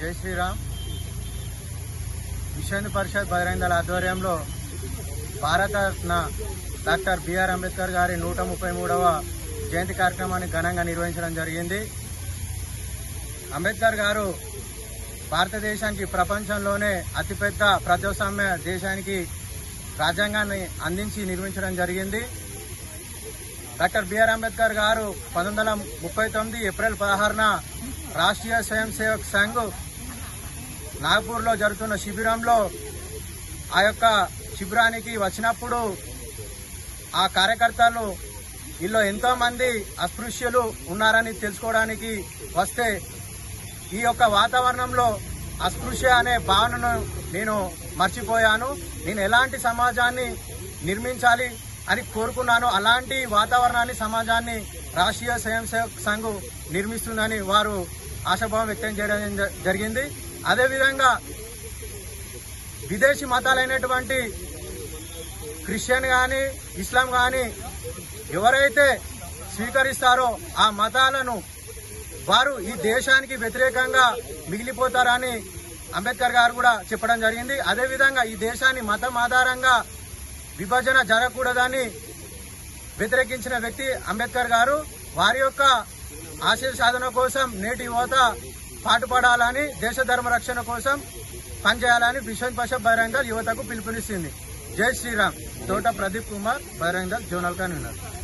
జై శ్రీరామ్. విశ్వ పరిషత్ బహిరంగల ఆధ్వర్యంలో భారతరత్న డాక్టర్ బిఆర్ అంబేద్కర్ గారి నూట ముప్పై మూడవ జయంతి కార్యక్రమాన్ని ఘనంగా నిర్వహించడం జరిగింది. అంబేద్కర్ గారు భారతదేశానికి ప్రపంచంలోనే అతిపెద్ద ప్రజాస్వామ్య దేశానికి రాజ్యాంగాన్ని అందించి నిర్మించడం జరిగింది. డాక్టర్ బిఆర్ అంబేద్కర్ గారు పంతొమ్మిది వందల ముప్పై తొమ్మిది ఏప్రిల్ పదహారున రాష్ట్రీయ స్వయం సేవక్ సంఘ్ నాగపూర్లో జరుగుతున్న శిబిరంలో ఆ యొక్క శిబిరానికి వచ్చినప్పుడు ఆ కార్యకర్తలు వీళ్ళు ఎంతోమంది అస్పృశ్యులు ఉన్నారని తెలుసుకోవడానికి వస్తే ఈ యొక్క వాతావరణంలో అస్పృశ్య అనే భావనను నేను మర్చిపోయాను. నేను ఎలాంటి సమాజాన్ని నిర్మించాలి అని కోరుకున్నాను అలాంటి వాతావరణాన్ని సమాజాన్ని రాష్ట్రీయ స్వయం సేవక్ సంఘ్ నిర్మిస్తుందని వారు ఆశాభావం వ్యక్తం చేయడం జ- జరిగింది. అదేవిధంగా విదేశీ మతాలైనటువంటి క్రిస్టియన్ కానీ ఇస్లాం కానీ ఎవరైతే స్వీకరిస్తారో ఆ మతాలను వారు ఈ దేశానికి వ్యతిరేకంగా మిగిలిపోతారని అంబేద్కర్ గారు కూడా చెప్పడం జరిగింది. అదేవిధంగా ఈ దేశాన్ని మతం ఆధారంగా విభజన జరగకూడదని వ్యతిరేకించిన వ్యక్తి అంబేద్కర్ గారు. వారి యొక్క ఆశయ సాధన కోసం నేటి యువత పాటుపడాలని దేశ ధర్మ రక్షణ కోసం పనిచేయాలని విశ్వ పరిషత్ బహిరంగ యువతకు పిలుపునిస్తుంది జై శ్రీరామ్. తోట ప్రదీప్ కుమార్ బహిరంగ జోనల్ నిన్నారు